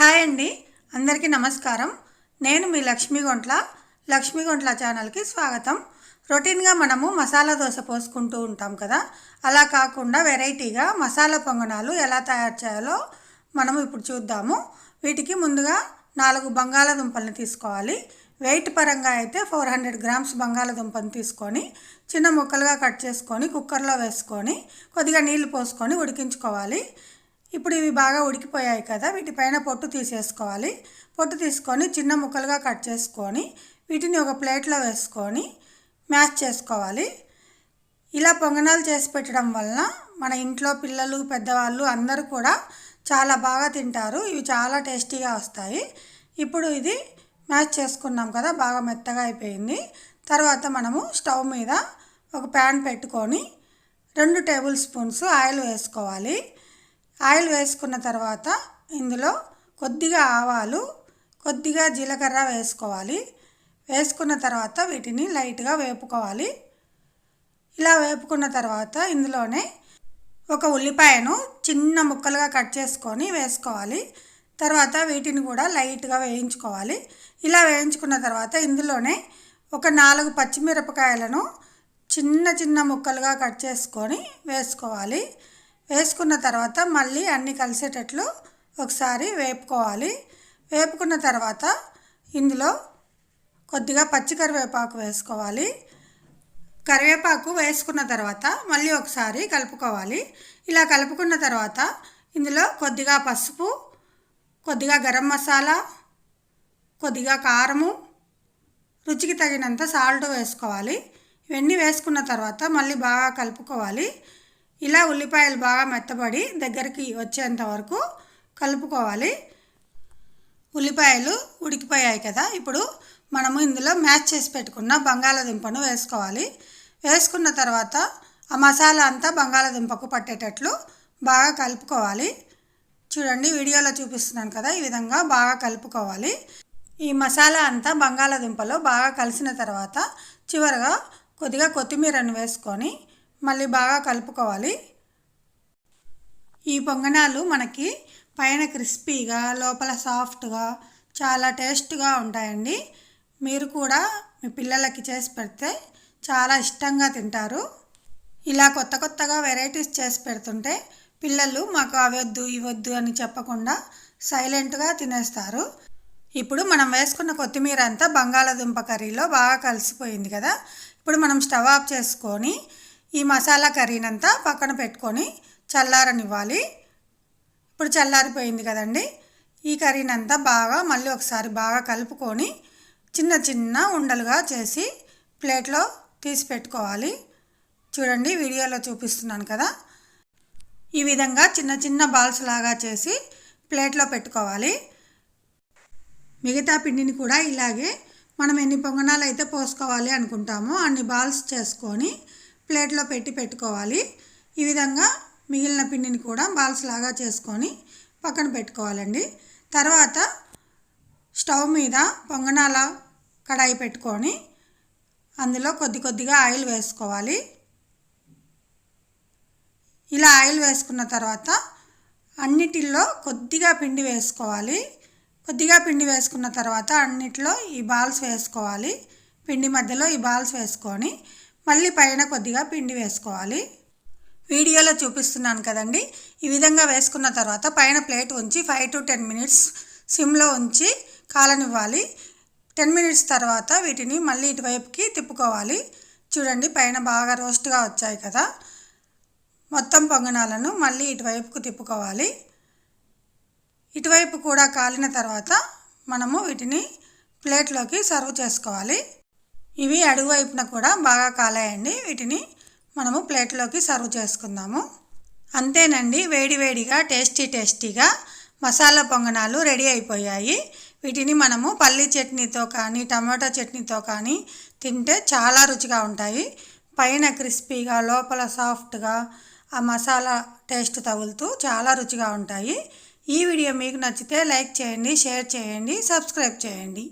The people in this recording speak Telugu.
హాయ్ అండి. అందరికీ నమస్కారం. నేను మీ లక్ష్మీ గొంట్ల. లక్ష్మీ గొంట్ల ఛానల్కి స్వాగతం. రొటీన్గా మనము మసాలా దోశ పోసుకుంటూ ఉంటాం కదా. అలా కాకుండా వెరైటీగా మసాలా పొంగనాలు ఎలా తయారు చేయాలో మనము ఇప్పుడు చూద్దాము. వీటికి ముందుగా నాలుగు బంగాళాదుంపల్ని తీసుకోవాలి. వెయిట్ పరంగా అయితే ఫోర్ హండ్రెడ్ గ్రామ్స్ బంగాళాదుంపని తీసుకొని చిన్న ముక్కలుగా కట్ చేసుకొని కుక్కర్లో వేసుకొని కొద్దిగా నీళ్ళు పోసుకొని ఉడికించుకోవాలి. ఇప్పుడు ఇవి బాగా ఉడికిపోయాయి కదా వీటిపైన పొట్టు తీసేసుకోవాలి. పొట్టు తీసుకొని చిన్న ముక్కలుగా కట్ చేసుకొని వీటిని ఒక ప్లేట్లో వేసుకొని మ్యాష్ చేసుకోవాలి. ఇలా పొంగనాలు చేసి పెట్టడం వలన మన ఇంట్లో పిల్లలు పెద్దవాళ్ళు అందరూ కూడా చాలా బాగా తింటారు. ఇవి చాలా టేస్టీగా వస్తాయి. ఇప్పుడు ఇది మ్యాష్ చేసుకున్నాం కదా బాగా మెత్తగా అయిపోయింది. తర్వాత మనము స్టవ్ మీద ఒక ప్యాన్ పెట్టుకొని రెండు టేబుల్ స్పూన్స్ ఆయిల్ వేసుకోవాలి. ఆయిల్ వేసుకున్న తర్వాత ఇందులో కొద్దిగా ఆవాలు కొద్దిగా జీలకర్ర వేసుకోవాలి. వేసుకున్న తర్వాత వీటిని లైట్గా వేపుకోవాలి. ఇలా వేపుకున్న తర్వాత ఇందులోనే ఒక ఉల్లిపాయను చిన్న ముక్కలుగా కట్ చేసుకొని వేసుకోవాలి. తర్వాత వీటిని కూడా లైట్గా వేయించుకోవాలి. ఇలా వేయించుకున్న తర్వాత ఇందులోనే ఒక నాలుగు పచ్చిమిరపకాయలను చిన్న చిన్న ముక్కలుగా కట్ చేసుకొని వేసుకోవాలి. వేసుకున్న తర్వాత మళ్ళీ అన్నీ కలిసేటట్లు ఒకసారి వేపుకోవాలి. వేపుకున్న తర్వాత ఇందులో కొద్దిగా పచ్చి కరివేపాకు వేసుకోవాలి. కరివేపాకు వేసుకున్న తర్వాత మళ్ళీ ఒకసారి కలుపుకోవాలి. ఇలా కలుపుకున్న తర్వాత ఇందులో కొద్దిగా పసుపు కొద్దిగా గరం మసాలా కొద్దిగా కారము రుచికి తగినంత సాల్ట్ వేసుకోవాలి. ఇవన్నీ వేసుకున్న తర్వాత మళ్ళీ బాగా కలుపుకోవాలి. ఇలా ఉల్లిపాయలు బాగా మెత్తబడి దగ్గరికి వచ్చేంత వరకు కలుపుకోవాలి. ఉల్లిపాయలు ఉడికిపోయాయి కదా ఇప్పుడు మనము ఇందులో మ్యాచ్ చేసి పెట్టుకున్న బంగాళాదుంపను వేసుకోవాలి. వేసుకున్న తర్వాత ఆ మసాలా అంతా బంగాళాదుంపకు పట్టేటట్లు బాగా కలుపుకోవాలి. చూడండి వీడియోలో చూపిస్తున్నాను కదా ఈ విధంగా బాగా కలుపుకోవాలి. ఈ మసాలా అంతా బంగాళాదుంపలో బాగా కలిసిన తర్వాత చివరగా కొద్దిగా కొత్తిమీరను వేసుకొని మళ్ళీ బాగా కలుపుకోవాలి. ఈ పొంగనాలు మనకి పైన క్రిస్పీగా లోపల సాఫ్ట్గా చాలా టేస్ట్గా ఉంటాయండి. మీరు కూడా మీ పిల్లలకి చేసి పెడితే చాలా ఇష్టంగా తింటారు. ఇలా కొత్త కొత్తగా వెరైటీస్ చేసి పెడుతుంటే పిల్లలు మాకు అవద్దు ఇవ్వద్దు అని చెప్పకుండా సైలెంట్గా తినేస్తారు. ఇప్పుడు మనం వేసుకున్న కొత్తిమీర అంతా బంగాళాదుంప కర్రీలో బాగా కలిసిపోయింది కదా. ఇప్పుడు మనం స్టవ్ ఆఫ్ చేసుకొని ఈ మసాలా కర్రీనంతా పక్కన పెట్టుకొని చల్లారనివ్వాలి. ఇప్పుడు చల్లారిపోయింది కదండి. ఈ కర్రీనంతా బాగా మళ్ళీ ఒకసారి బాగా కలుపుకొని చిన్న చిన్న ఉండలుగా చేసి ప్లేట్లో తీసి పెట్టుకోవాలి. చూడండి వీడియోలో చూపిస్తున్నాను కదా. ఈ విధంగా చిన్న చిన్న బాల్స్ లాగా చేసి ప్లేట్లో పెట్టుకోవాలి. మిగతా పిండిని కూడా ఇలాగే మనం ఎన్ని పొంగనాలు అయితే పోసుకోవాలి అనుకుంటామో అన్ని బాల్స్ చేసుకొని ప్లేట్లో పెట్టి పెట్టుకోవాలి. ఈ విధంగా మిగిలిన పిండిని కూడా బాల్స్ లాగా చేసుకొని పక్కన పెట్టుకోవాలండి. తర్వాత స్టవ్ మీద పొంగనాల కడాయి పెట్టుకొని అందులో కొద్ది కొద్దిగా ఆయిల్ వేసుకోవాలి. ఇలా ఆయిల్ వేసుకున్న తర్వాత అన్నిటిల్లో కొద్దిగా పిండి వేసుకోవాలి. కొద్దిగా పిండి వేసుకున్న తర్వాత అన్నిటిలో ఈ బాల్స్ వేసుకోవాలి. పిండి మధ్యలో ఈ బాల్స్ వేసుకొని మళ్ళీ పైన కొద్దిగా పిండి వేసుకోవాలి. వీడియోలో చూపిస్తున్నాను కదండి. ఈ విధంగా వేసుకున్న తర్వాత పైన ప్లేట్ ఉంచి ఫైవ్ టు టెన్ మినిట్స్ సిమ్లో ఉంచి కాలనివ్వాలి. టెన్ మినిట్స్ తర్వాత వీటిని మళ్ళీ ఇటువైపుకి తిప్పుకోవాలి. చూడండి పైన బాగా రోస్ట్గా వచ్చాయి కదా. మొత్తం పొంగనాలను మళ్ళీ ఇటువైపుకు తిప్పుకోవాలి. ఇటువైపు కూడా కాలిన తర్వాత మనము వీటిని ప్లేట్లోకి సర్వ్ చేసుకోవాలి. ఇవి అడుగువైపున కూడా బాగా కాలాయండి. వీటిని మనము ప్లేట్లోకి సర్వ్ చేసుకుందాము. అంతేనండి వేడివేడిగా టేస్టీ టేస్టీగా మసాలా పొంగనాలు రెడీ అయిపోయాయి. వీటిని మనము పల్లి చట్నీతో కానీ టమాటా చట్నీతో కానీ తింటే చాలా రుచిగా ఉంటాయి. పైన క్రిస్పీగా లోపల సాఫ్ట్గా ఆ మసాలా టేస్ట్ తగులుతూ చాలా రుచిగా ఉంటాయి. ఈ వీడియో మీకు నచ్చితే లైక్ చేయండి షేర్ చేయండి సబ్స్క్రైబ్ చేయండి.